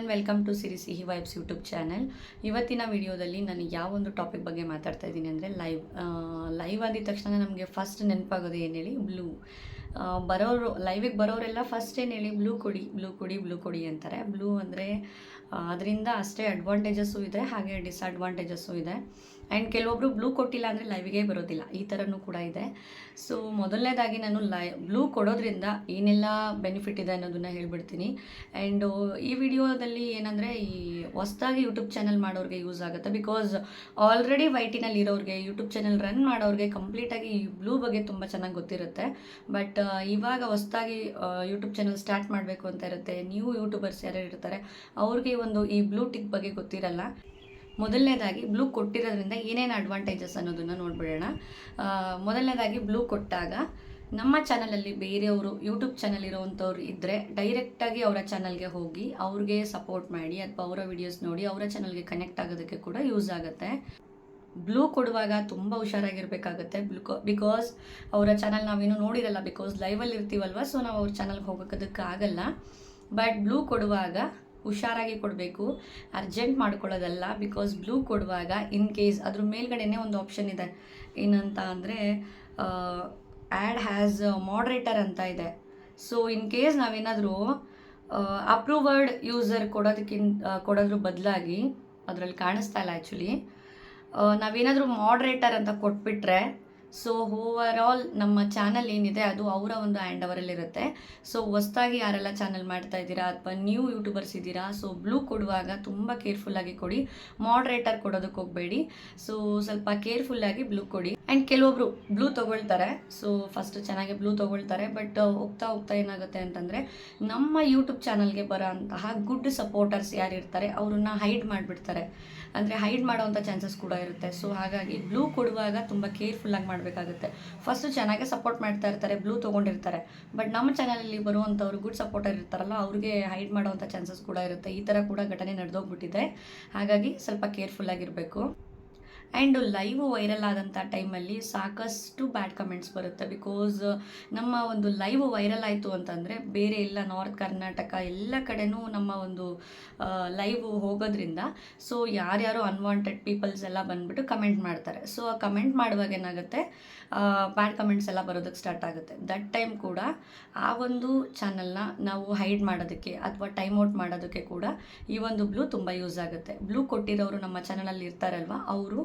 And welcome to ಸಿರಿ ಸಿಹಿ vibes YouTube channel ಇವತ್ತಿನ ವಿಡಿಯೋದಲ್ಲಿ ನಾನು ಯಾವ ಒಂದು ಟಾಪಿಕ್ ಬಗ್ಗೆ ಮಾತಾಡ್ತಾ ಇದ್ದೀನಿ ಅಂದರೆ ಲೈವ್ ಲೈವ್ ಆದ ತಕ್ಷಣ ನಮಗೆ ಫಸ್ಟ್ ನೆನಪಾಗೋದು ಏನು ಹೇಳಿ ಬ್ಲೂ ಬರೋರು ಲೈವಿಗೆ ಬರೋರೆಲ್ಲ ಫಸ್ಟ್ ಏನು ಹೇಳಿ ಬ್ಲೂ ಕೊಡಿ ಬ್ಲೂ ಕೊಡಿ ಬ್ಲೂ ಕೊಡಿ ಅಂತಾರೆ. ಬ್ಲೂ ಅಂದರೆ ಅದರಿಂದ ಅಷ್ಟೇ ಅಡ್ವಾಂಟೇಜಸ್ಸು ಇದೆ, ಹಾಗೆ ಡಿಸ್ಅಡ್ವಾಂಟೇಜಸ್ಸು ಇದೆ. ಆ್ಯಂಡ್ ಕೆಲವೊಬ್ಬರು ಬ್ಲೂ ಕೊಟ್ಟಿಲ್ಲ ಅಂದರೆ ಲೈವಿಗೆ ಬರೋದಿಲ್ಲ. ಈ ಥರನೂ ಕೂಡ ಇದೆ. ಸೊ ಮೊದಲನೇದಾಗಿ ನಾನು ಲೈ ಬ್ಲೂ ಕೊಡೋದ್ರಿಂದ ಏನೆಲ್ಲ ಬೆನಿಫಿಟ್ ಇದೆ ಅನ್ನೋದನ್ನು ಹೇಳ್ಬಿಡ್ತೀನಿ. ಆ್ಯಂಡ್ ಈ ವಿಡಿಯೋದಲ್ಲಿ ಏನಂದರೆ ಈ ಹೊಸ್ದಾಗಿ ಯೂಟ್ಯೂಬ್ ಚಾನಲ್ ಮಾಡೋರಿಗೆ ಯೂಸ್ ಆಗುತ್ತೆ. ಬಿಕಾಸ್ ಆಲ್ರೆಡಿ ವೈಟಿನಲ್ಲಿ ಇರೋರಿಗೆ ಯೂಟ್ಯೂಬ್ ಚಾನಲ್ ರನ್ ಮಾಡೋರಿಗೆ ಕಂಪ್ಲೀಟಾಗಿ ಈ ಬ್ಲೂ ಬಗ್ಗೆ ತುಂಬ ಚೆನ್ನಾಗಿ ಗೊತ್ತಿರುತ್ತೆ. ಬಟ್ ಇವಾಗ ಹೊಸ್ದಾಗಿ ಯೂಟ್ಯೂಬ್ ಚಾನಲ್ ಸ್ಟಾರ್ಟ್ ಮಾಡಬೇಕು ಅಂತ ಇರುತ್ತೆ. ನ್ಯೂ ಯೂಟ್ಯೂಬರ್ಸ್ ಯಾರ್ಯಾರು ಇರ್ತಾರೆ, ಅವ್ರಿಗೆ ಒಂದು ಈ ಬ್ಲೂ ಟಿಕ್ ಬಗ್ಗೆ ಗೊತ್ತಿರಲ್ಲ. ಮೊದಲನೇದಾಗಿ ಬ್ಲೂ ಕೊಟ್ಟಿರೋದ್ರಿಂದ ಏನೇನು ಅಡ್ವಾಂಟೇಜಸ್ ಅನ್ನೋದನ್ನು ನೋಡ್ಬಿಡೋಣ. ಮೊದಲನೇದಾಗಿ ಬ್ಲೂ ಕೊಟ್ಟಾಗ ನಮ್ಮ ಚಾನಲಲ್ಲಿ ಬೇರೆಯವರು ಯೂಟ್ಯೂಬ್ ಚಾನಲ್ ಇರೋವಂಥವ್ರು ಇದ್ದರೆ ಡೈರೆಕ್ಟಾಗಿ ಅವರ ಚಾನಲ್ಗೆ ಹೋಗಿ ಅವ್ರಿಗೆ ಸಪೋರ್ಟ್ ಮಾಡಿ ಅಥವಾ ಅವರ ವಿಡಿಯೋಸ್ ನೋಡಿ ಅವರ ಚಾನಲ್ಗೆ ಕನೆಕ್ಟ್ ಆಗೋದಕ್ಕೆ ಕೂಡ ಯೂಸ್ ಆಗುತ್ತೆ. ಬ್ಲೂ ಕೊಡುವಾಗ ತುಂಬ ಹುಷಾರಾಗಿರ್ಬೇಕಾಗತ್ತೆ ಬ್ಲೂ ಬಿಕಾಸ್ ಅವರ ಚಾನಲ್ ನಾವೇನು ನೋಡಿರಲ್ಲ ಬಿಕಾಸ್ ಲೈವಲ್ಲಿ ಇರ್ತೀವಲ್ವ ಸೊ ನಾವು ಅವ್ರ ಚಾನಲ್ಗೆ ಹೋಗೋದಕ್ಕೆ ಆಗಲ್ಲ ಬಟ್ ಬ್ಲೂ ಕೊಡುವಾಗ ಹುಷಾರಾಗಿ ಕೊಡಬೇಕು, ಅರ್ಜೆಂಟ್ ಮಾಡ್ಕೊಳ್ಳೋದಲ್ಲ ಬಿಕಾಸ್ ಬ್ಲೂ ಕೊಡುವಾಗ ಇನ್ ಕೇಸ್ ಅದ್ರ ಮೇಲ್ಗಡೆನೇ ಒಂದು ಆಪ್ಷನ್ ಇದೆ. ಏನಂತ ಅಂದರೆ ಆ್ಯಡ್ ಹ್ಯಾಸ್ ಮಾಡ್ರೇಟರ್ ಅಂತ ಇದೆ. ಸೊ ಇನ್ ಕೇಸ್ ನಾವೇನಾದರೂ ಅಪ್ರೂವರ್ಡ್ ಯೂಸರ್ ಕೊಡೋದಕ್ಕಿಂತ ಕೊಡೋದ್ರ ಬದಲಾಗಿ, ಅದರಲ್ಲಿ ಕಾಣಿಸ್ತಾ ಇಲ್ಲ ಆ್ಯಕ್ಚುಲಿ ನಾವೇನಾದರೂ ಮಾಡ್ರೇಟರ್ ಅಂತ ಕೊಟ್ಬಿಟ್ರೆ ಸೊ ಓವರ್ ಆಲ್ ನಮ್ಮ ಚಾನಲ್ ಏನಿದೆ ಅದು ಅವರ ಒಂದು ಆ್ಯಂಡ್ ಅವರಲ್ಲಿರುತ್ತೆ. ಸೊ ಹೊಸ್ದಾಗಿ ಯಾರೆಲ್ಲ ಚಾನಲ್ ಮಾಡ್ತಾ ಇದ್ದೀರಾ ಅಥವಾ ನ್ಯೂ ಯೂಟ್ಯೂಬರ್ಸ್ ಇದ್ದೀರಾ ಸೊ ಬ್ಲೂ ಕೊಡುವಾಗ ತುಂಬ ಕೇರ್ಫುಲ್ಲಾಗಿ ಕೊಡಿ. ಮಾಡ್ರೇಟರ್ ಕೊಡೋದಕ್ಕೆ ಹೋಗಬೇಡಿ. ಸೊ ಸ್ವಲ್ಪ ಕೇರ್ಫುಲ್ಲಾಗಿ ಬ್ಲೂ ಕೊಡಿ. ಆ್ಯಂಡ್ ಕೆಲವೊಬ್ರು ಬ್ಲೂ ತೊಗೊಳ್ತಾರೆ. ಸೊ ಫಸ್ಟ್ ಚೆನ್ನಾಗಿ ಬ್ಲೂ ತೊಗೊಳ್ತಾರೆ. ಬಟ್ ಹೋಗ್ತಾ ಹೋಗ್ತಾ ಏನಾಗುತ್ತೆ ಅಂತಂದರೆ, ನಮ್ಮ ಯೂಟ್ಯೂಬ್ ಚಾನಲ್ಗೆ ಬರೋ ಅಂತಹ ಗುಡ್ ಸಪೋರ್ಟರ್ಸ್ ಯಾರಿರ್ತಾರೆ, ಅವ್ರನ್ನ ಹೈಡ್ ಮಾಡಿಬಿಡ್ತಾರೆ. ಅಂದರೆ ಹೈಡ್ ಮಾಡೋವಂಥ ಚಾನ್ಸಸ್ ಕೂಡ ಇರುತ್ತೆ. ಸೊ ಹಾಗಾಗಿ ಬ್ಲೂ ಕೊಡುವಾಗ ತುಂಬ ಕೇರ್ಫುಲ್ಲಾಗಿ ಮಾಡಬೇಕಾಗುತ್ತೆ. ಫಸ್ಟು ಚೆನ್ನಾಗೆ ಸಪೋರ್ಟ್ ಮಾಡ್ತಾ ಇರ್ತಾರೆ ಬ್ಲೂ ತೊಗೊಂಡಿರ್ತಾರೆ. ಬಟ್ ನಮ್ಮ ಚಾನಲಲ್ಲಿ ಬರುವಂಥವ್ರು ಗುಡ್ ಸಪೋರ್ಟರ್ ಇರ್ತಾರಲ್ಲ, ಅವ್ರಿಗೆ ಹೈಡ್ ಮಾಡೋವಂಥ ಚಾನ್ಸಸ್ ಕೂಡ ಇರುತ್ತೆ. ಈ ಥರ ಕೂಡ ಘಟನೆ ನಡೆದೋಗ್ಬಿಟ್ಟಿದೆ. ಹಾಗಾಗಿ ಸ್ವಲ್ಪ ಕೇರ್ಫುಲ್ಲಾಗಿರಬೇಕು ಆ್ಯಂಡ್ ಲೈವ್ ವೈರಲ್ ಆದಂಥ ಟೈಮಲ್ಲಿ ಸಾಕಷ್ಟು ಬ್ಯಾಡ್ ಕಮೆಂಟ್ಸ್ ಬರುತ್ತೆ ಬಿಕಾಸ್ ನಮ್ಮ ಒಂದು ಲೈವ್ ವೈರಲ್ ಆಯಿತು ಅಂತಂದರೆ ಬೇರೆ ಎಲ್ಲ ನಾರ್ತ್ ಕರ್ನಾಟಕ ಎಲ್ಲ ಕಡೆನೂ ನಮ್ಮ ಒಂದು ಲೈವ್ ಹೋಗೋದ್ರಿಂದ ಸೊ ಯಾರ್ಯಾರು ಅನ್ವಾಂಟೆಡ್ ಪೀಪಲ್ಸ್ ಎಲ್ಲ ಬಂದುಬಿಟ್ಟು ಕಮೆಂಟ್ ಮಾಡ್ತಾರೆ. ಸೊ ಆ ಕಮೆಂಟ್ ಮಾಡುವಾಗ ಏನಾಗುತ್ತೆ ಬ್ಯಾಡ್ ಕಮೆಂಟ್ಸ್ ಎಲ್ಲ ಬರೋದಕ್ಕೆ ಸ್ಟಾರ್ಟ್ ಆಗುತ್ತೆ. ದಟ್ ಟೈಮ್ ಕೂಡ ಆ ಒಂದು ಚಾನಲ್ನ ನಾವು ಹೈಡ್ ಮಾಡೋದಕ್ಕೆ ಅಥವಾ ಟೈಮ್ ಔಟ್ ಮಾಡೋದಕ್ಕೆ ಕೂಡ ಈ ಒಂದು ಬ್ಲೂ ತುಂಬ ಯೂಸ್ ಆಗುತ್ತೆ. ಬ್ಲೂ ಕೊಟ್ಟಿರೋರು ನಮ್ಮ ಚಾನಲಲ್ಲಿ ಇರ್ತಾರಲ್ವ, ಅವರು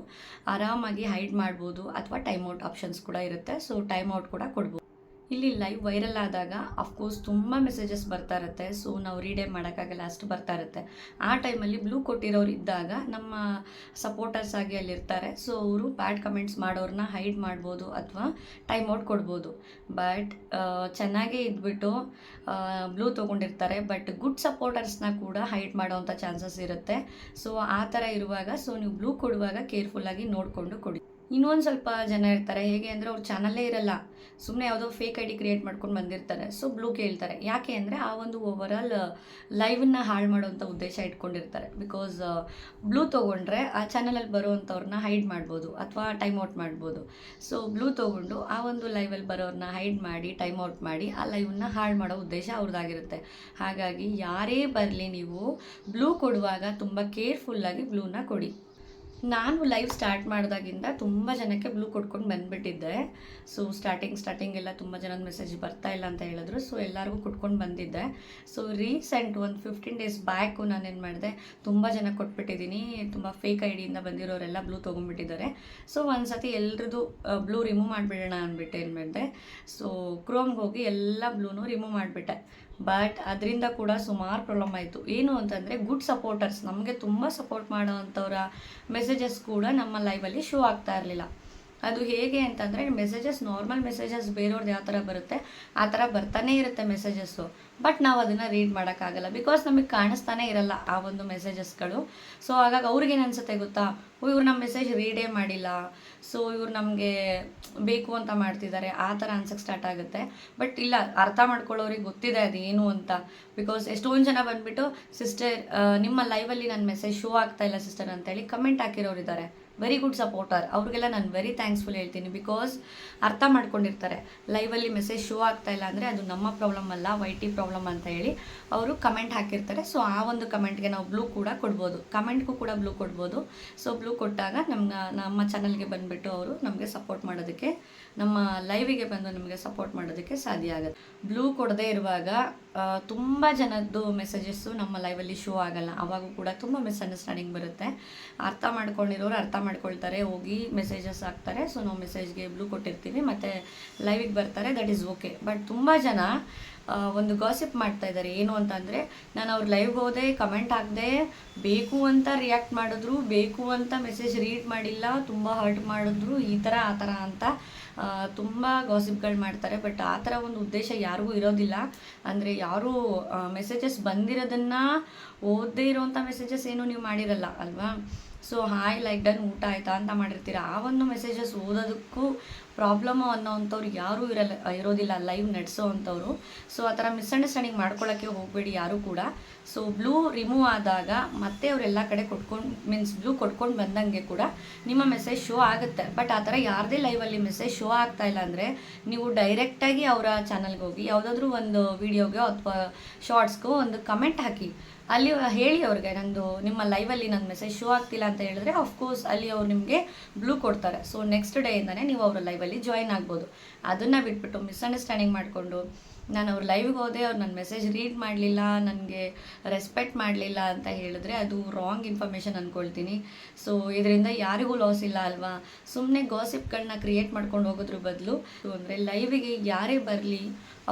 ಆರಾಮಾಗಿ ಹೈಡ್ ಮಾಡ್ಬೋದು ಅಥವಾ ಟೈಮ್ ಔಟ್ ಆಪ್ಷನ್ಸ್ ಕೂಡ ಇರುತ್ತೆ. ಸೊ ಟೈಮ್ ಔಟ್ ಕೂಡ ಕೊಡ್ಬೋದು. ಇಲ್ಲಿ ಲೈವ್ ವೈರಲ್ ಆದಾಗ ಅಫ್ಕೋರ್ಸ್ ತುಂಬ ಮೆಸೇಜಸ್ ಬರ್ತಾ ಇರುತ್ತೆ. ಸೊ ನಾವು ರೀಡೇ ಮಾಡೋಕ್ಕಾಗಲ್ಲ, ಅಷ್ಟು ಬರ್ತಾ ಇರುತ್ತೆ. ಆ ಟೈಮಲ್ಲಿ ಬ್ಲೂ ಕೊಟ್ಟಿರೋರು ಇದ್ದಾಗ, ನಮ್ಮ ಸಪೋರ್ಟರ್ಸ್ ಆಗಿ ಅಲ್ಲಿರ್ತಾರೆ ಸೊ ಅವರು ಬ್ಯಾಡ್ ಕಮೆಂಟ್ಸ್ ಮಾಡೋರನ್ನ ಹೈಡ್ ಮಾಡ್ಬೋದು ಅಥವಾ ಟೈಮ್ ಔಟ್ ಕೊಡ್ಬೋದು. ಬಟ್ ಚೆನ್ನಾಗೇ ಇದ್ಬಿಟ್ಟು ಬ್ಲೂ ತೊಗೊಂಡಿರ್ತಾರೆ. ಬಟ್ ಗುಡ್ ಸಪೋರ್ಟರ್ಸ್ನ ಕೂಡ ಹೈಡ್ ಮಾಡೋವಂಥ ಚಾನ್ಸಸ್ ಇರುತ್ತೆ. ಸೊ ಆ ಥರ ಇರುವಾಗ ಸೊ ನೀವು ಬ್ಲೂ ಕೊಡುವಾಗ ಕೇರ್ಫುಲ್ಲಾಗಿ ನೋಡಿಕೊಂಡು ಕೊಡಿ. ಇನ್ನೊಂದು ಸ್ವಲ್ಪ ಜನ ಇರ್ತಾರೆ. ಹೇಗೆ ಅಂದರೆ, ಅವ್ರ ಚಾನಲ್ಲೇ ಇರಲ್ಲ. ಸುಮ್ಮನೆ ಯಾವುದೋ ಫೇಕ್ ಐ ಡಿ ಕ್ರಿಯೇಟ್ ಮಾಡ್ಕೊಂಡು ಬಂದಿರ್ತಾರೆ. ಸೊ ಬ್ಲೂ ಕೇಳ್ತಾರೆ. ಯಾಕೆ ಅಂದರೆ ಆ ಒಂದು ಓವರ್ ಆಲ್ ಲೈವನ್ನ ಹಾಳು ಮಾಡೋವಂಥ ಉದ್ದೇಶ ಇಟ್ಕೊಂಡಿರ್ತಾರೆ. ಬಿಕಾಸ್ ಬ್ಲೂ ತೊಗೊಂಡ್ರೆ ಆ ಚಾನಲಲ್ಲಿ ಬರೋವಂಥವ್ರನ್ನ ಹೈಡ್ ಮಾಡ್ಬೋದು ಅಥವಾ ಟೈಮ್ ಔಟ್ ಮಾಡ್ಬೋದು. ಸೊ ಬ್ಲೂ ತೊಗೊಂಡು ಆ ಒಂದು ಲೈವಲ್ಲಿ ಬರೋರನ್ನ ಹೈಡ್ ಮಾಡಿ ಟೈಮ್ ಔಟ್ ಮಾಡಿ ಆ ಲೈವನ್ನ ಹಾಳು ಮಾಡೋ ಉದ್ದೇಶ ಅವ್ರದ್ದಾಗಿರುತ್ತೆ ಹಾಗಾಗಿ ಯಾರೇ ಬರಲಿ ನೀವು ಬ್ಲೂ ಕೊಡುವಾಗ ತುಂಬ ಕೇರ್ಫುಲ್ಲಾಗಿ ಬ್ಲೂನ ಕೊಡಿ. ನಾನು ಲೈವ್ ಸ್ಟಾರ್ಟ್ ಮಾಡಿದಾಗಿಂದ ತುಂಬ ಜನಕ್ಕೆ ಬ್ಲೂ ಕೊಟ್ಕೊಂಡು ಬಂದುಬಿಟ್ಟಿದ್ದೆ. ಸೊ ಸ್ಟಾರ್ಟಿಂಗ್ ಸ್ಟಾರ್ಟಿಂಗ್ ಎಲ್ಲ ತುಂಬ ಜನದ ಮೆಸೇಜ್ ಬರ್ತಾ ಇಲ್ಲ ಅಂತ ಹೇಳಿದ್ರು. ಸೊ ಎಲ್ಲರಿಗೂ ಕೊಟ್ಕೊಂಡು ಬಂದಿದ್ದೆ. ಸೊ ರೀಸೆಂಟ್ ಒಂದು ಫಿಫ್ಟೀನ್ ಡೇಸ್ ಬ್ಯಾಕು ನಾನೇನು ಮಾಡಿದೆ, ತುಂಬ ಜನ ಕೊಟ್ಬಿಟ್ಟಿದ್ದೀನಿ ತುಂಬ ಫೇಕ್ ಐ ಡಿಯಿಂದ ಬಂದಿರೋರೆಲ್ಲ ಬ್ಲೂ ತೊಗೊಂಡ್ಬಿಟ್ಟಿದ್ದಾರೆ. ಸೊ ಒಂದು ಸತಿ ಎಲ್ರದ್ದು ಬ್ಲೂ ರಿಮೂವ್ ಮಾಡಿಬಿಡೋಣ ಅಂದ್ಬಿಟ್ಟು ಏನು ಮಾಡಿದೆ. ಸೊ ಕ್ರೋಮ್ಗೆ ಹೋಗಿ ಎಲ್ಲ ಬ್ಲೂನು ರಿಮೂವ್ ಮಾಡಿಬಿಟ್ಟೆ. ಬಟ್ ಅದರಿಂದ ಕೂಡ ಸುಮಾರು ಪ್ರಾಬ್ಲಮ್ ಆಯಿತು. ಏನು ಅಂತಂದರೆ ಗುಡ್ ಸಪೋರ್ಟರ್ಸ್ ನಮಗೆ ತುಂಬ ಸಪೋರ್ಟ್ ಮಾಡೋ ಅಂಥವ್ರ ಮೆಸೇಜಸ್ ಕೂಡ ನಮ್ಮ ಲೈವಲ್ಲಿ ಶೋ ಆಗ್ತಾ ಇರಲಿಲ್ಲ. ಅದು ಹೇಗೆ ಅಂತಂದರೆ ಮೆಸೇಜಸ್ ನಾರ್ಮಲ್ ಮೆಸೇಜಸ್ ಬೇರೆಯವ್ರದ್ದು ಯಾವ ಥರ ಬರುತ್ತೆ, ಆ ಥರ ಬರ್ತಾನೆ ಇರುತ್ತೆ ಮೆಸೇಜಸ್ಸು ಬಟ್ ನಾವು ಅದನ್ನು ರೀಡ್ ಮಾಡೋಕ್ಕಾಗಲ್ಲ. ಬಿಕಾಸ್ ನಮಗೆ ಕಾಣಿಸ್ತಾನೆ ಇರಲ್ಲ ಆ ಒಂದು ಮೆಸೇಜಸ್ಗಳು ಸೊ ಹಾಗಾಗಿ ಅವ್ರಿಗೇನು ಅನಿಸುತ್ತೆ ಗೊತ್ತಾ? ಇವ್ರು ನಮ್ಮ ಮೆಸೇಜ್ ರೀಡೇ ಮಾಡಿಲ್ಲ. ಸೊ ಇವ್ರು ನಮಗೆ ಬೇಕು ಅಂತ ಮಾಡ್ತಿದ್ದಾರೆ. ಆ ಥರ ಅನ್ಸಕ್ಕೆ ಸ್ಟಾರ್ಟ್ ಆಗುತ್ತೆ. ಬಟ್ ಇಲ್ಲ, ಅರ್ಥ ಮಾಡ್ಕೊಳ್ಳೋರಿಗೆ ಗೊತ್ತಿದೆ ಅದೇನು ಅಂತ. ಬಿಕಾಸ್ ಎಷ್ಟೊಂದು ಜನ ಬಂದುಬಿಟ್ಟು ಸಿಸ್ಟರ್ ನಿಮ್ಮ ಲೈವಲ್ಲಿ ನನ್ನ ಮೆಸೇಜ್ ಶೋ ಆಗ್ತಾ ಇಲ್ಲ ಸಿಸ್ಟರ್ ಅಂತೇಳಿ ಕಮೆಂಟ್ ಹಾಕಿರೋರು ಇದ್ದಾರೆ ವೆರಿ ಗುಡ್ ಸಪೋರ್ಟರ್ ಅವ್ರಿಗೆಲ್ಲ ನಾನು ವೆರಿ ಥ್ಯಾಂಕ್ಸ್ಫುಲ್ ಹೇಳ್ತೀನಿ ಬಿಕಾಸ್ ಅರ್ಥ ಮಾಡ್ಕೊಂಡಿರ್ತಾರೆ. ಲೈವಲ್ಲಿ ಮೆಸೇಜ್ ಶೋ ಆಗ್ತಾ ಇಲ್ಲ ಅಂದರೆ ಅದು ನಮ್ಮ ಪ್ರಾಬ್ಲಮ್ ಅಲ್ಲ ವೈ ಟಿ ಪ್ರಾಬ್ಲಮ್ ಅಂತ ಹೇಳಿ ಅವರು ಕಮೆಂಟ್ ಹಾಕಿರ್ತಾರೆ. ಸೊ ಆ ಒಂದು ಕಮೆಂಟ್ಗೆ ನಾವು ಬ್ಲೂ ಕೂಡ ಕೊಡ್ಬೋದು. ಕಮೆಂಟ್ಗೂ ಕೂಡ ಬ್ಲೂ ಕೊಡ್ಬೋದು. ಸೊ ಬ್ಲೂ ಕೊಟ್ಟಾಗ ನಮ್ಮ ನಮ್ಮ ಚಾನಲ್ಗೆ ಬಂದುಬಿಟ್ಟು ಅವರು ನಮಗೆ ಸಪೋರ್ಟ್ ಮಾಡೋದಕ್ಕೆ ನಮ್ಮ ಲೈವಿಗೆ ಬಂದು ನಿಮಗೆ ಸಪೋರ್ಟ್ ಮಾಡೋದಕ್ಕೆ ಸಾಧ್ಯ ಆಗುತ್ತೆ. ಬ್ಲೂ ಕೊಡದೇ ಇರುವಾಗ ತುಂಬ ಜನದ್ದು ಮೆಸೇಜಸ್ಸು ನಮ್ಮ ಲೈವಲ್ಲಿ ಶೋ ಆಗಲ್ಲ. ಅವಾಗೂ ಕೂಡ ತುಂಬ ಮಿಸ್ಅಂಡರ್ಸ್ಟ್ಯಾಂಡಿಂಗ್ ಬರುತ್ತೆ. ಅರ್ಥ ಮಾಡ್ಕೊಂಡಿರೋರು ಅರ್ಥ ಮಾಡ್ಕೊಳ್ತಾರೆ, ಹೋಗಿ ಮೆಸೇಜಸ್ ಹಾಕ್ತಾರೆ. ಸೊ ನಾವು ಮೆಸೇಜ್ಗೆ ಬ್ಲೂ ಕೊಟ್ಟಿರ್ತೀವಿ, ಮತ್ತು ಲೈವಿಗೆ ಬರ್ತಾರೆ ದಟ್ ಈಸ್ ಓಕೆ ಬಟ್ ತುಂಬ ಜನ ಒಂದು ಗಾಸಿಪ್ ಮಾಡ್ತಾ ಇದ್ದಾರೆ. ಏನು ಅಂತಂದರೆ ನಾನು ಅವ್ರು ಲೈವ್ ಹೋದೆ ಕಮೆಂಟ್ ಹಾಕಿದೆ, ಬೇಕು ಅಂತ ರಿಯಾಕ್ಟ್ ಮಾಡಿದ್ರು, ಬೇಕು ಅಂತ ಮೆಸೇಜ್ ರೀಡ್ ಮಾಡಿಲ್ಲ, ತುಂಬ ಹರ್ಟ್ ಮಾಡಿದ್ರು, ಈ ಥರ ಆ ಥರ ಅಂತ. ತುಂಬ ಗಾಸಿಪ್ಗಳು ಮಾಡ್ತಾರೆ, ಬಟ್ ಆ ಥರ ಒಂದು ಉದ್ದೇಶ ಯಾರಿಗೂ ಇರೋದಿಲ್ಲ. ಅಂದರೆ ಯಾರೂ ಮೆಸೇಜಸ್ ಬಂದಿರೋದನ್ನು ಓದದೇ ಇರೋವಂಥ ಮೆಸೇಜಸ್ ಏನು ನೀವು ಮಾಡಿರಲ್ಲ, ಅಲ್ವಾ? ಸೊ, ಹಾಯ್, ಲೈಕ್ ಡನ್, ಊಟ ಆಯ್ತಾ? ಅಂತ ಮಾಡಿರ್ತೀರ. ಆ ಒಂದು ಮೆಸೇಜಸ್ ಓದೋದಕ್ಕೂ ಪ್ರಾಬ್ಲಮ್ಮು ಅನ್ನೋವಂಥವ್ರು ಯಾರೂ ಇರಲ್ಲ, ಇರೋದಿಲ್ಲ ಲೈವ್ ನಡೆಸೋ ಅಂಥವ್ರು. ಸೊ ಆ ಥರ ಮಿಸ್ಅಂಡರ್ಸ್ಟ್ಯಾಂಡಿಂಗ್ ಮಾಡ್ಕೊಳ್ಳೋಕ್ಕೆ ಹೋಗಬೇಡಿ ಯಾರೂ ಕೂಡ. ಸೊ ಬ್ಲೂ ರಿಮೂವ್ ಆದಾಗ ಮತ್ತೆ ಅವರೆಲ್ಲ ಕಡೆ ಕೊಟ್ಕೊಂಡು ಮೀನ್ಸ್ ಬ್ಲೂ ಕೊಟ್ಕೊಂಡು ಬಂದಂಗೆ ಕೂಡ ನಿಮ್ಮ ಮೆಸೇಜ್ ಶೋ ಆಗುತ್ತೆ. ಬಟ್ ಆ ಥರ ಯಾರದೇ ಲೈವಲ್ಲಿ ಮೆಸೇಜ್ ಶೋ ಆಗ್ತಾ ಇಲ್ಲ ಅಂದರೆ ನೀವು ಡೈರೆಕ್ಟಾಗಿ ಅವರ ಚಾನಲ್ಗೆ ಹೋಗಿ, ಯಾವುದಾದ್ರೂ ಒಂದು ವಿಡಿಯೋಗೆ ಅಥವಾ ಶಾರ್ಟ್ಸ್ಗೂ ಒಂದು ಕಮೆಂಟ್ ಹಾಕಿ. ಅಲ್ಲಿ ಹೇಳಿ ಅವ್ರಿಗೆ, ನಂದು ನಿಮ್ಮ ಲೈವಲ್ಲಿ ನನ್ನ ಮೆಸೇಜ್ ಶೋ ಆಗ್ತಿಲ್ಲ ಅಂತ ಹೇಳಿದ್ರೆ ಅಫ್ಕೋರ್ಸ್ ಅಲ್ಲಿ ಅವ್ರು ನಿಮಗೆ ಬ್ಲೂ ಕೊಡ್ತಾರೆ. ಸೊ ನೆಕ್ಸ್ಟ್ ಡೇ ಇಂದಾನೆ ನೀವು ಅವರ ಲೈವಲ್ಲಿ ಜಾಯಿನ್ ಆಗ್ಬೋದು. ಅದನ್ನು ಬಿಟ್ಬಿಟ್ಟು ಮಿಸ್ಅಂಡರ್ಸ್ಟ್ಯಾಂಡಿಂಗ್ ಮಾಡಿಕೊಂಡು ನಾನು ಅವ್ರ ಲೈವ್ಗೆ ಹೋದೆ, ಅವ್ರು ನನ್ನ ಮೆಸೇಜ್ ರೀಡ್ ಮಾಡಲಿಲ್ಲ, ನನಗೆ ರೆಸ್ಪೆಕ್ಟ್ ಮಾಡಲಿಲ್ಲ ಅಂತ ಹೇಳಿದ್ರೆ ಅದು ರಾಂಗ್ ಇನ್ಫಾರ್ಮೇಷನ್ ಅಂದ್ಕೊಳ್ತೀನಿ ಸೊ ಇದರಿಂದ ಯಾರಿಗೂ ಲಾಸ್ ಇಲ್ಲ ಅಲ್ವಾ? ಸುಮ್ಮನೆ ಗಾಸಿಪ್ಗಳನ್ನ ಕ್ರಿಯೇಟ್ ಮಾಡ್ಕೊಂಡು ಹೋಗೋದ್ರ ಬದಲು, ಅಂದರೆ ಲೈವಿಗೆ ಯಾರೇ ಬರಲಿ,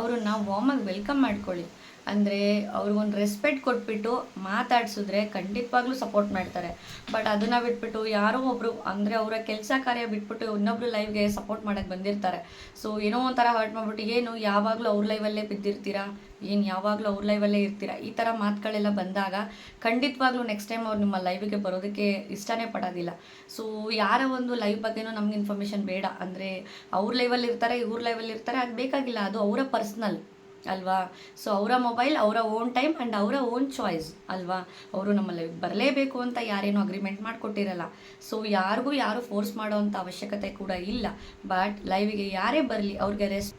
ಅವರನ್ನ ವಾಮಾಗಿ ವೆಲ್ಕಮ್ ಮಾಡ್ಕೊಳ್ಳಿ. ಅಂದರೆ ಅವ್ರಿಗೊಂದು ರೆಸ್ಪೆಕ್ಟ್ ಕೊಟ್ಬಿಟ್ಟು ಮಾತಾಡಿಸಿದ್ರೆ ಖಂಡಿತವಾಗ್ಲೂ ಸಪೋರ್ಟ್ ಮಾಡ್ತಾರೆ. ಬಟ್ ಅದನ್ನು ಬಿಟ್ಬಿಟ್ಟು ಯಾರೋ ಒಬ್ಬರು ಅಂದರೆ ಅವರ ಕೆಲಸ ಕಾರ್ಯ ಬಿಟ್ಬಿಟ್ಟು ಇನ್ನೊಬ್ರು ಲೈವ್ಗೆ ಸಪೋರ್ಟ್ ಮಾಡೋಕ್ಕೆ ಬಂದಿರ್ತಾರೆ. ಸೊ ಏನೋ ಒಂಥರ ಹರ್ಟ್ ಮಾಡಿಬಿಟ್ಟು, ಏನು ಯಾವಾಗಲೂ ಅವ್ರ ಲೈವಲ್ಲೇ ಬಿದ್ದಿರ್ತೀರಾ? ಏನು ಯಾವಾಗಲೂ ಅವ್ರ ಲೈವಲ್ಲೇ ಇರ್ತೀರಾ? ಈ ಥರ ಮಾತುಗಳೆಲ್ಲ ಬಂದಾಗ ಖಂಡಿತವಾಗ್ಲೂ ನೆಕ್ಸ್ಟ್ ಟೈಮ್ ಅವ್ರು ನಿಮ್ಮ ಲೈವಿಗೆ ಬರೋದಕ್ಕೆ ಇಷ್ಟನೇ ಪಡೋದಿಲ್ಲ. ಸೊ ಯಾರ ಒಂದು ಲೈವ್ ಬಗ್ಗೆನೂ ನಮ್ಗೆ ಇನ್ಫಾರ್ಮೇಷನ್ ಬೇಡ. ಅಂದರೆ ಅವ್ರ ಲೈವಲ್ಲಿ ಇರ್ತಾರೆ ಇವ್ರ ಲೈವಲ್ಲಿ ಇರ್ತಾರೆ ಅದು ಬೇಕಾಗಿಲ್ಲ. ಅದು ಅವರ ಪರ್ಸ್ನಲ್ ಅಲ್ವಾ? ಸೊ ಅವರ ಮೊಬೈಲ್ ಅವರ ಓನ್ ಟೈಮ್ ಆ್ಯಂಡ್ ಅವರ ಓನ್ ಚಾಯ್ಸ್ ಅಲ್ವಾ? ಅವರು ನಮ್ಮ ಲೈಫ್ ಬರಲೇಬೇಕು ಅಂತ ಯಾರೇನು ಅಗ್ರಿಮೆಂಟ್ ಮಾಡಿಕೊಟ್ಟಿರಲ್ಲ. ಸೊ ಯಾರಿಗೂ ಯಾರು ಫೋರ್ಸ್ ಮಾಡೋವಂಥ ಅವಶ್ಯಕತೆ ಕೂಡ ಇಲ್ಲ. ಬಟ್ ಲೈವಿಗೆ ಯಾರೇ ಬರಲಿ, ಅವ್ರಿಗೆ ರೆಸ್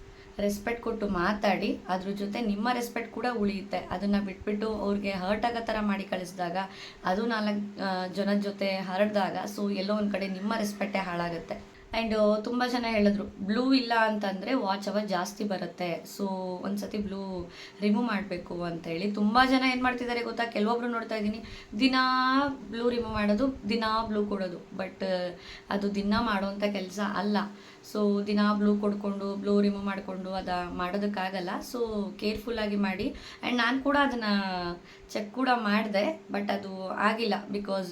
ರೆಸ್ಪೆಕ್ಟ್ ಕೊಟ್ಟು ಮಾತಾಡಿ, ಅದ್ರ ಜೊತೆ ನಿಮ್ಮ ರೆಸ್ಪೆಕ್ಟ್ ಕೂಡ ಉಳಿಯುತ್ತೆ. ಅದನ್ನು ಬಿಟ್ಬಿಟ್ಟು ಅವ್ರಿಗೆ ಹರ್ಟ್ ಆಗೋ ಥರ ಮಾಡಿ ಕಳಿಸಿದಾಗ, ಅದು ನಾಲ್ಕು ಜನದ ಜೊತೆ ಹರಡಿದಾಗ ಸೊ ಎಲ್ಲೋ ಒಂದು ಕಡೆ ನಿಮ್ಮ ರೆಸ್ಪೆಕ್ಟೇ ಹಾಳಾಗುತ್ತೆ. ಆ್ಯಂಡ್ ತುಂಬ ಜನ ಹೇಳಿದ್ರು, ಬ್ಲೂ ಇಲ್ಲ ಅಂತಂದರೆ ವಾಚ್ ಅವರ್ ಜಾಸ್ತಿ ಬರುತ್ತೆ. ಸೊ ಒಂದ್ಸತಿ ಬ್ಲೂ ರಿಮೂವ್ ಮಾಡಬೇಕು ಅಂತ ಹೇಳಿ. ತುಂಬ ಜನ ಏನು ಮಾಡ್ತಿದ್ದಾರೆ ಗೊತ್ತಾ? ಕೆಲವೊಬ್ರು ನೋಡ್ತಾ ಇದ್ದೀನಿ, ದಿನಾ ಬ್ಲೂ ರಿಮೂವ್ ಮಾಡೋದು, ದಿನಾ ಬ್ಲೂ ಕೊಡೋದು. ಬಟ್ ಅದು ದಿನ ಮಾಡೋವಂಥ ಕೆಲಸ ಅಲ್ಲ. ಸೊ ದಿನ ಬ್ಲೂ ಕೊಡ್ಕೊಂಡು ಬ್ಲೂ ರಿಮೂವ್ ಮಾಡಿಕೊಂಡು ಅದು ಮಾಡೋದಕ್ಕಾಗಲ್ಲ. ಸೊ ಕೇರ್ಫುಲ್ಲಾಗಿ ಮಾಡಿ. ಆ್ಯಂಡ್ ನಾನು ಕೂಡ ಅದನ್ನು ಚೆಕ್ ಕೂಡ ಮಾಡಿದೆ ಬಟ್ ಅದು ಆಗಿಲ್ಲ ಬಿಕಾಸ್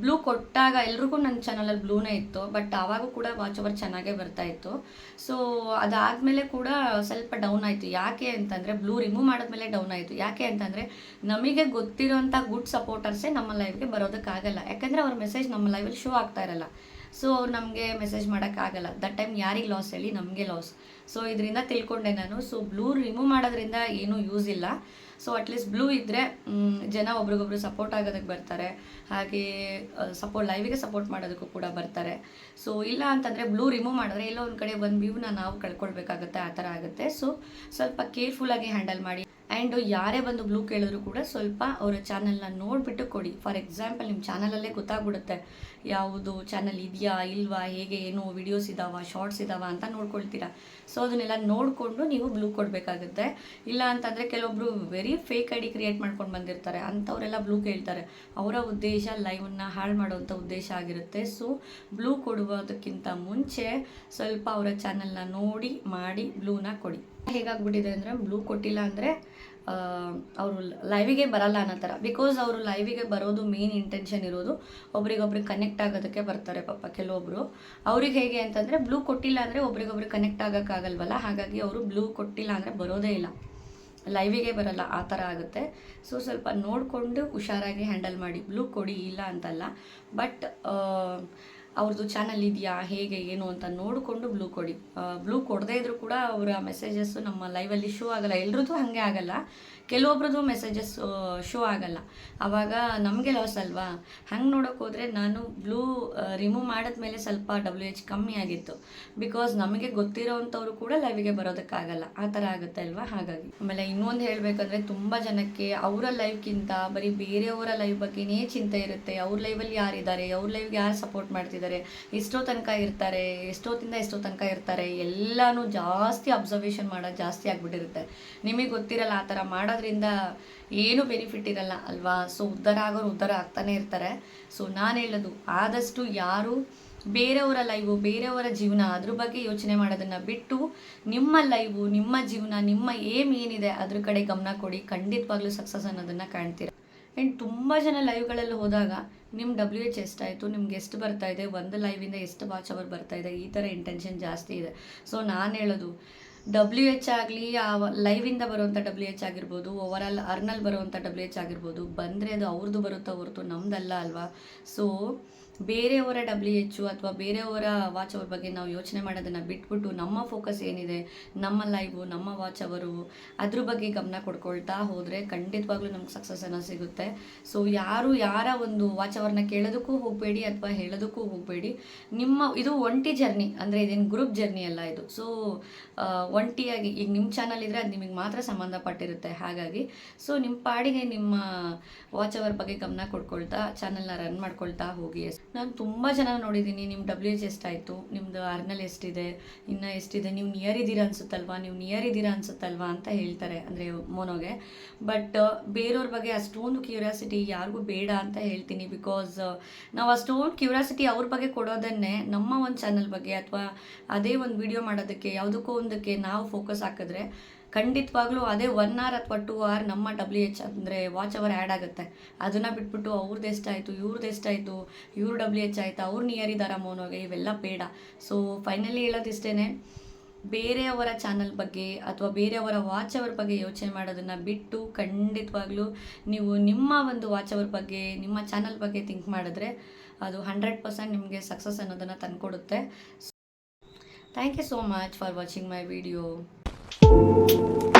ಬ್ಲೂ ಕೊಟ್ಟಾಗ ಎಲ್ರಿಗೂ ನನ್ನ ಚಾನಲಲ್ಲಿ ಬ್ಲೂನೇ ಇತ್ತು ಬಟ್ ಆವಾಗೂ ಕೂಡ ವಾಚ್ ಓವರ್ ಚೆನ್ನಾಗೇ ಬರ್ತಾ ಇತ್ತು. ಸೊ ಅದಾದಮೇಲೆ ಕೂಡ ಸ್ವಲ್ಪ ಡೌನ್ ಆಯಿತು. ಯಾಕೆ ಅಂತಂದರೆ ಬ್ಲೂ ರಿಮೂವ್ ಮಾಡಿದ್ಮೇಲೆ ಡೌನ್ ಆಯಿತು. ಯಾಕೆ ಅಂತಂದರೆ, ನಮಗೆ ಗೊತ್ತಿರೋಂಥ ಗುಡ್ ಸಪೋರ್ಟರ್ಸೇ ನಮ್ಮ ಲೈವ್ಗೆ ಬರೋದಕ್ಕಾಗಲ್ಲ. ಯಾಕಂದರೆ ಅವ್ರ ಮೆಸೇಜ್ ನಮ್ಮ ಲೈವಲ್ಲಿ ಶೋ ಆಗ್ತಾ ಇರಲ್ಲ. ಸೊ ಅವ್ರು ನಮಗೆ ಮೆಸೇಜ್ ಮಾಡೋಕ್ಕಾಗಲ್ಲ ದಟ್ ಟೈಮ್ ಯಾರಿಗೆ ಲಾಸ್ ಹೇಳಿ ನಮಗೆ ಲಾಸ್ ಸೊ ಇದರಿಂದ ತಿಳ್ಕೊಂಡೆ ನಾನು. ಸೊ ಬ್ಲೂ ರಿಮೂವ್ ಮಾಡೋದ್ರಿಂದ ಏನೂ ಯೂಸ್ ಇಲ್ಲ. ಸೊ ಅಟ್ಲೀಸ್ಟ್ ಬ್ಲೂ ಇದ್ದರೆ ಜನ ಒಬ್ರಿಗೊಬ್ರು ಸಪೋರ್ಟ್ ಆಗೋದಕ್ಕೆ ಬರ್ತಾರೆ. ಹಾಗೆ ಸಪೋರ್ಟ್ ಲೈವಿಗೆ ಸಪೋರ್ಟ್ ಮಾಡೋದಕ್ಕೂ ಕೂಡ ಬರ್ತಾರೆ. ಸೊ ಇಲ್ಲ ಅಂತಂದರೆ ಬ್ಲೂ ರಿಮೂವ್ ಮಾಡಿದ್ರೆ ಎಲ್ಲೋ ಒಂದು ಕಡೆ ಒಂದು ವ್ಯೂನ ನಾವು ಕಳ್ಕೊಳ್ಬೇಕಾಗುತ್ತೆ, ಆ ಥರ ಆಗುತ್ತೆ. ಸೊ ಸ್ವಲ್ಪ ಕೇರ್ಫುಲ್ಲಾಗಿ ಹ್ಯಾಂಡಲ್ ಮಾಡಿ. ಆ್ಯಂಡ್ ಯಾರೇ ಬಂದು ಬ್ಲೂ ಕೇಳಿದ್ರು ಕೂಡ ಸ್ವಲ್ಪ ಅವರ ಚಾನಲ್ನ ನೋಡಿಬಿಟ್ಟು ಕೊಡಿ. ಫಾರ್ ಎಕ್ಸಾಂಪಲ್ ನಿಮ್ಮ ಚಾನಲಲ್ಲೇ ಗೊತ್ತಾಗ್ಬಿಡುತ್ತೆ. ಯಾವುದು ಚಾನಲ್ ಇದೆಯಾ, ಇಲ್ವಾ, ಹೇಗೆ, ಏನು ವಿಡಿಯೋಸ್ ಇದ್ದಾವ ಶಾರ್ಟ್ಸ್ ಇದಾವ ಅಂತ ನೋಡ್ಕೊಳ್ತೀರಾ. ಸೊ ಅದನ್ನೆಲ್ಲ ನೋಡಿಕೊಂಡು ನೀವು ಬ್ಲೂ ಕೊಡಬೇಕಾಗುತ್ತೆ. ಇಲ್ಲ ಅಂತಂದರೆ ಕೆಲವೊಬ್ರು very fake I D create ಮಾಡ್ಕೊಂಡು ಬಂದಿರ್ತಾರೆ. ಅಂಥವರೆಲ್ಲ ಬ್ಲೂ ಕೇಳ್ತಾರೆ. ಅವರ ಉದ್ದೇಶ ಲೈವನ್ನ ಹಾಳು ಮಾಡುವಂಥ ಉದ್ದೇಶ ಆಗಿರುತ್ತೆ. ಸೊ ಬ್ಲೂ ಕೊಡುವುದಕ್ಕಿಂತ ಮುಂಚೆ ಸ್ವಲ್ಪ ಅವರ ಚಾನಲ್ನ ನೋಡಿ, ಮಾಡಿ ಬ್ಲೂನ ಕೊಡಿ. ಹೇಗಾಗ್ಬಿಟ್ಟಿದೆ ಅಂದರೆ ಬ್ಲೂ ಕೊಟ್ಟಿಲ್ಲ ಅಂದರೆ ಅವರು ಲೈವಿಗೆ ಬರಲ್ಲ ಅನ್ನೋ ಥರ. ಬಿಕಾಸ್ ಅವರು ಲೈವಿಗೆ ಬರೋದು ಮೇನ್ ಇಂಟೆನ್ಷನ್ ಇರೋದು ಒಬ್ರಿಗೊಬ್ರಿಗೆ ಕನೆಕ್ಟ್ ಆಗೋದಕ್ಕೆ ಬರ್ತಾರೆ ಪಾಪ ಕೆಲವೊಬ್ರು. ಅವ್ರಿಗೆ ಹೇಗೆ ಅಂತಂದರೆ ಬ್ಲೂ ಕೊಟ್ಟಿಲ್ಲ ಅಂದರೆ ಒಬ್ರಿಗೊಬ್ರಿಗೆ ಕನೆಕ್ಟ್ ಆಗೋಕ್ಕಾಗಲ್ವಲ್ಲ? ಹಾಗಾಗಿ ಅವರು ಬ್ಲೂ ಕೊಟ್ಟಿಲ್ಲ ಅಂದರೆ ಬರೋದೇ ಇಲ್ಲ. ಲೈವಿಗೆ ಬರಲ್ಲ, ಆ ಥರ ಆಗುತ್ತೆ. ಸೊ ಸ್ವಲ್ಪ ನೋಡಿಕೊಂಡು ಹುಷಾರಾಗಿ ಹ್ಯಾಂಡಲ್ ಮಾಡಿ. ಬ್ಲೂ ಕೊಡಿ, ಇಲ್ಲ ಅಂತಲ್ಲ. ಬಟ್ ಅವ್ರದ್ದು ಚಾನಲ್ ಇದೆಯಾ, ಹೇಗೆ, ಏನು ಅಂತ ನೋಡಿಕೊಂಡು ಬ್ಲೂ ಕೊಡಿ. ಬ್ಲೂ ಕೊಡದೇ ಇದ್ರೂ ಕೂಡ ಅವರ ಮೆಸೇಜಸ್ಸು ನಮ್ಮ ಲೈವಲ್ಲಿ ಶೋ ಆಗಲ್ಲ. ಎಲ್ರದ್ದು ಹಾಗೆ ಆಗಲ್ಲ. ಕೆಲವೊಬ್ರದ್ದು ಮೆಸೇಜಸ್ ಶೋ ಆಗಲ್ಲ. ಆವಾಗ ನಮಗೆ ಲಾಸ್ ಅಲ್ವಾ? ಹಂಗೆ ನೋಡೋಕೆ ಹೋದರೆ ನಾನು ಬ್ಲೂ ರಿಮೂವ್ ಮಾಡಿದ್ಮೇಲೆ ಸ್ವಲ್ಪ ಡಬ್ಲ್ಯೂ ಎಚ್ ಕಮ್ಮಿ ಆಗಿತ್ತು. ಬಿಕಾಸ್ ನಮಗೆ ಗೊತ್ತಿರೋವಂಥವ್ರು ಕೂಡ ಲೈವಿಗೆ ಬರೋದಕ್ಕಾಗಲ್ಲ. ಆ ಥರ ಆಗುತ್ತೆ ಅಲ್ವಾ? ಹಾಗಾಗಿ. ಆಮೇಲೆ ಇನ್ನೊಂದು ಹೇಳಬೇಕಂದ್ರೆ ತುಂಬ ಜನಕ್ಕೆ ಅವರ ಲೈವ್ಗಿಂತ ಬರೀ ಬೇರೆಯವರ ಲೈವ್ ಬಗ್ಗೆನೇ ಚಿಂತೆ ಇರುತ್ತೆ. ಅವ್ರ ಲೈವಲ್ಲಿ ಯಾರಿದ್ದಾರೆ? ಅವ್ರ ಲೈವ್ಗೆ ಯಾರು ಸಪೋರ್ಟ್ ಮಾಡ್ತಿದ್ದಾರೆ? ಎಷ್ಟೋ ತನಕ ಇರ್ತಾರೆ ಎಷ್ಟೊತ್ತಿಂದ ಎಷ್ಟೋ ತನಕ ಇರ್ತಾರೆ, ಎಲ್ಲಾನು ಜಾಸ್ತಿ ಅಬ್ಸರ್ವೇಷನ್ ಮಾಡೋದು ಜಾಸ್ತಿ ಆಗ್ಬಿಟ್ಟಿರುತ್ತೆ. ನಿಮಗೆ ಗೊತ್ತಿರಲ್ಲ, ಆ ಥರ ಮಾಡೋದ್ರಿಂದ ಏನು ಬೆನಿಫಿಟ್ ಇರಲ್ಲ ಅಲ್ವಾ? ಸೊ ಉದ್ಧಾರ ಆಗೋರು ಉದ್ಧಾರ ಆಗ್ತಾನೆ ಇರ್ತಾರೆ. ಸೊ ನಾನು ಹೇಳೋದು, ಆದಷ್ಟು ಯಾರು ಬೇರೆಯವರ ಲೈವು ಬೇರೆಯವರ ಜೀವನ, ಅದ್ರ ಬಗ್ಗೆ ಯೋಚನೆ ಮಾಡೋದನ್ನು ಬಿಟ್ಟು ನಿಮ್ಮ ಲೈವು ನಿಮ್ಮ ಜೀವನ, ನಿಮ್ಮ ಏಮ್ ಏನಿದೆ, ಅದ್ರ ಕಡೆ ಗಮನ ಕೊಡಿ. ಖಂಡಿತವಾಗ್ಲೂ ಸಕ್ಸಸ್ ಅನ್ನೋದನ್ನು ಕಾಣ್ತೀರ. ಆ್ಯಂಡ್ ತುಂಬ ಜನ ಲೈವ್ಗಳಲ್ಲಿ ಹೋದಾಗ ನಿಮ್ಮ ಡಬ್ಲ್ಯೂ ಎಚ್ ಎಷ್ಟಾಯಿತು, ನಿಮ್ಗೆ ಎಷ್ಟು ಬರ್ತಾ ಇದೆ, ಒಂದು ಲೈವಿಂದ ಎಷ್ಟು ವಾಚ್ ಅವರ್ ಬರ್ತಾ ಇದೆ, ಈ ಥರ ಇಂಟೆನ್ಷನ್ ಜಾಸ್ತಿ ಇದೆ. ಸೊ ನಾನು ಹೇಳೋದು ಡಬ್ಲ್ಯೂ ಎಚ್ ಆಗಲಿ, ಆ ಲೈವಿಂದ ಬರುವಂಥ ಡಬ್ಲ್ಯೂ ಎಚ್ ಆಗಿರ್ಬೋದು ಆಲ್ ಅರ್ನಲ್ಲಿ ಬರುವಂಥ ಡಬ್ಲ್ಯೂ ಎಚ್ ಆಗಿರ್ಬೋದು, ಬಂದರೆ ಅದು ಅವ್ರದ್ದು ಬರುತ್ತೆ ಹೊರತು ನಮ್ಮದಲ್ಲ ಅಲ್ವಾ? ಸೊ ಬೇರೆಯವರ ಡಬ್ಲ್ಯೂ ಎಚ್ ಅಥವಾ ಬೇರೆಯವರ ವಾಚ್ ಅವ್ರ ಬಗ್ಗೆ ನಾವು ಯೋಚನೆ ಮಾಡೋದನ್ನು ಬಿಟ್ಬಿಟ್ಟು ನಮ್ಮ ಫೋಕಸ್ ಏನಿದೆ, ನಮ್ಮ ಲೈವು ನಮ್ಮ ವಾಚ್ ಅವರು ಅದ್ರ ಬಗ್ಗೆ ಗಮನ ಕೊಡ್ಕೊಳ್ತಾ ಹೋದರೆ ಖಂಡಿತವಾಗ್ಲೂ ನಮ್ಗೆ ಸಕ್ಸಸ್ ಅನ್ನೋ ಸಿಗುತ್ತೆ. ಸೊ ಯಾರು ಯಾರ ಒಂದು ವಾಚ್ ಅವ್ರನ್ನ ಕೇಳೋದಕ್ಕೂ ಹೋಗಬೇಡಿ ಅಥವಾ ಹೇಳೋದಕ್ಕೂ ಹೋಗಬೇಡಿ. ನಿಮ್ಮ ಇದು ಒಂಟಿ ಜರ್ನಿ ಅಂದರೆ ಇದೇನು ಗ್ರೂಪ್ ಜರ್ನಿ ಅಲ್ಲ ಇದು. ಸೊ ಒಂಟಿಯಾಗಿ ಈಗ ನಿಮ್ಮ ಚಾನಲ್ ಇದ್ದರೆ ಅದು ನಿಮಗೆ ಮಾತ್ರ ಸಂಬಂಧಪಟ್ಟಿರುತ್ತೆ ಹಾಗಾಗಿ. ಸೊ ನಿಮ್ಮ ಪಾಡಿಗೆ ನಿಮ್ಮ ವಾಚ್ ಅವರ ಬಗ್ಗೆ ಗಮನ ಕೊಡ್ಕೊಳ್ತಾ ಚಾನಲ್ನ ರನ್ ಮಾಡ್ಕೊಳ್ತಾ ಹೋಗಿ. ನಾನು ತುಂಬ ಜನ ನೋಡಿದ್ದೀನಿ ನಿಮ್ಮ ಡಬ್ಲ್ಯೂ ಎಚ್ ಎಷ್ಟಾಯಿತು? ನಿಮ್ಮದು ಅರ್ನಲ್ ಎಷ್ಟಿದೆ? ಇನ್ನು ಎಷ್ಟಿದೆ? ನೀವು ನಿಯರ್ ಇದ್ದೀರಾ ಅನ್ಸುತ್ತಲ್ವಾ? ನೀವು ನಿಯರ್ ಇದ್ದೀರಾ ಅನ್ಸುತ್ತಲ್ವಾ ಅಂತ ಹೇಳ್ತಾರೆ ಅಂದರೆ ಮೋನೋಗೆ. ಬಟ್ ಬೇರೆಯವ್ರ ಬಗ್ಗೆ ಅಷ್ಟೊಂದು ಕ್ಯೂರಿಯಾಸಿಟಿ ಯಾರಿಗೂ ಬೇಡ ಅಂತ ಹೇಳ್ತೀನಿ ಬಿಕಾಸ್ ನಾವು ಅಷ್ಟೊಂದು ಕ್ಯೂರಿಯಾಸಿಟಿ ಅವ್ರ ಬಗ್ಗೆ ಕೊಡೋದನ್ನೇ ನಮ್ಮ ಒಂದು ಚಾನಲ್ ಬಗ್ಗೆ ಅಥವಾ ಅದೇ ಒಂದು ವಿಡಿಯೋ ಮಾಡೋದಕ್ಕೆ, ಯಾವುದಕ್ಕೋ ಒಂದಕ್ಕೆ ನಾವು ಫೋಕಸ್ ಹಾಕಿದ್ರೆ ಖಂಡಿತವಾಗ್ಲೂ ಅದೇ ಒನ್ ಅವರ್ ಅಥವಾ ಟೂ ಅವರ್ ನಮ್ಮ ಡಬ್ಲ್ಯೂ ಎಚ್ ಅಂದರೆ ವಾಚ್ ಅವರ್ ಆ್ಯಡ್ ಆಗುತ್ತೆ. ಅದನ್ನು ಬಿಟ್ಬಿಟ್ಟು ಅವ್ರದ್ದು ಎಷ್ಟಾಯಿತು ಇವ್ರದ್ದು ಎಷ್ಟಾಯಿತು ಇವ್ರು ಡಬ್ಲ್ಯೂ ಎಚ್ ಆಯಿತು, ಅವ್ರು ನಿಯರ್ ಇದ್ದಾರಾ ಮೋನೋಗೆ ಇವೆಲ್ಲ ಬೇಡ. ಸೊ ಫೈನಲಿ ಹೇಳೋದಿಷ್ಟೇ ಬೇರೆಯವರ ಚಾನಲ್ ಬಗ್ಗೆ ಅಥವಾ ಬೇರೆಯವರ ವಾಚ್ ಅವರ್ ಬಗ್ಗೆ ಯೋಚನೆ ಮಾಡೋದನ್ನು ಬಿಟ್ಟು ಖಂಡಿತವಾಗ್ಲೂ ನೀವು ನಿಮ್ಮ ಒಂದು ವಾಚ್ ಅವರ್ ಬಗ್ಗೆ, ನಿಮ್ಮ ಚಾನಲ್ ಬಗ್ಗೆ ಥಿಂಕ್ ಮಾಡಿದ್ರೆ ಅದು ಹಂಡ್ರೆಡ್ ಪರ್ಸೆಂಟ್ ನಿಮಗೆ ಸಕ್ಸಸ್ ಅನ್ನೋದನ್ನು ತಂದುಕೊಡುತ್ತೆ. Thank you so much for watching my video うん。